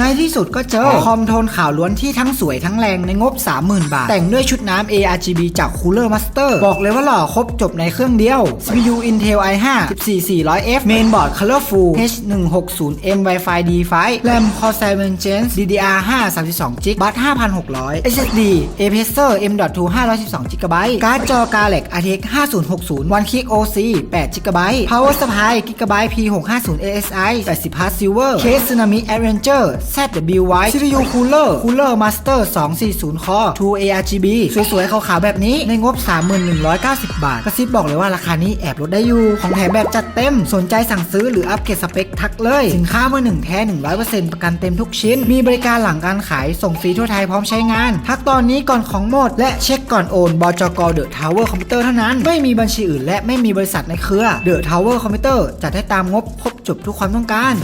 ในที่สุดก็เจอคอมโทนขาวล้วนที่ทั้งสวยทั้งแรงในงบ 30,000 บาท แต่งด้วยชุดน้ำ ARGB จาก Cooler Master บอกเลยว่าหล่อครบจบในเครื่องเดียว CPU Intel i5 14400F Mainboard Colorful H160M Wi-Fi D5 RAM Corsair Vengeance DDR5 32GB Bus 5600 SSD Apacer M.2 512GB การ์ดจอ Galec RTX 5060 One Click OC 8GB Power Supply Gigabyte P650 ASI 80 Plus Silver Case Tsunami Adventure ZWY CPU Cooler Cooler Master 240 Core True ARGB สวยๆขาวๆแบบนี้ในงบ 3190 บาท กระซิบบอกเลยว่าราคานี้แอบลดได้อยู่ ของแถมแบบจัดเต็ม สนใจสั่งซื้อหรืออัปเกรดสเปคทักเลย สินค้าเมื่อหนึ่งแท้ 100%ประกันเต็มทุกชิ้น มีบริการหลังการขายส่งฟรีทั่วไทยพร้อมใช้งาน ทักตอนนี้ก่อนของหมด และเช็คก่อนโอนบจกเดอะทาวเวอร์คอมพิวเตอร์เท่านั้น ไม่มีบัญชีอื่นและไม่มีบริษัทในเครือเดอะทาวเวอร์คอมพิวเตอร์จัดให้ตามงบครบจบทุกความต้องการ